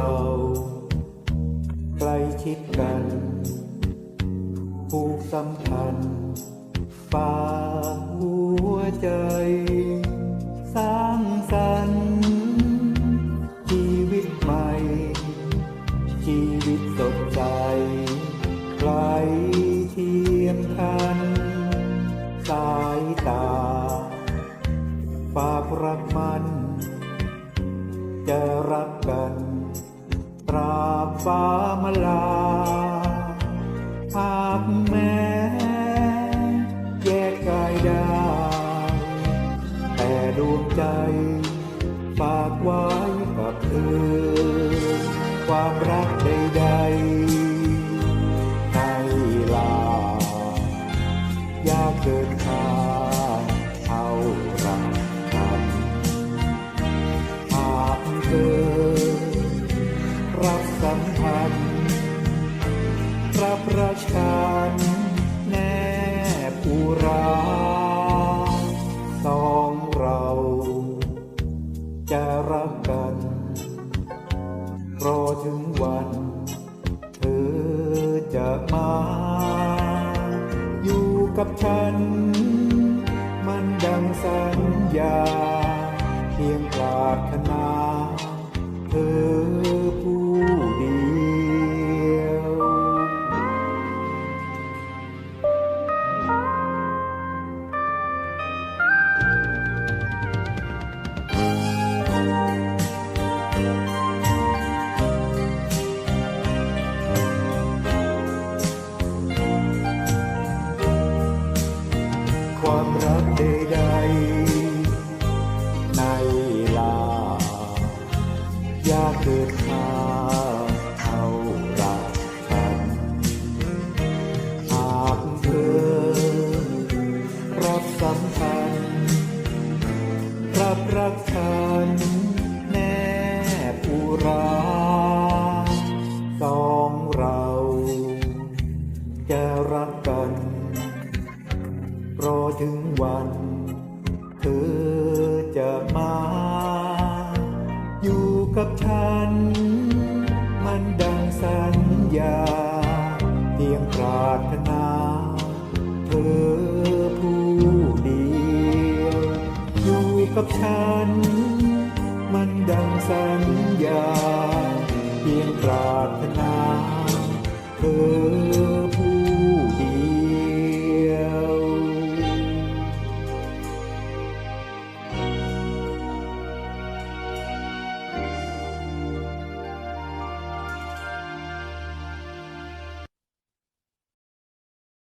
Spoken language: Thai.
ราใกล้ชิดกันผูกสัมพันธ์ฝากหัวใจ สร้างสรรค์ชีวิตใหม่ ชีวิตสดใสใกล้เทียมคัน สายตา ฝากรักมัน จะรักกัน ตราบฟ้ามลาหากแม้แยกกายได้ แต่ดวงใจฝากไว้กับเธอความรักใดๆ บอุราสองเรา จะรักกัน รอถึงวัน เธอจะมา อยู่กับฉัน มันดังสัญญา เพียงปรารถนา ความรักใดๆในลา ยากเกินค่าเท่ารักฉันหากเธอรับสัมพันธ์รับรักฉันแนบอุราสองเราจะรักกัน รอถึงวัน เธอจะมา อยู่กับฉัน มันดังสัญญา เพียงปรารถนา เธอผู้เดียวอยู่กับฉัน มันดังสัญญา เพียงปรารถนา เธอ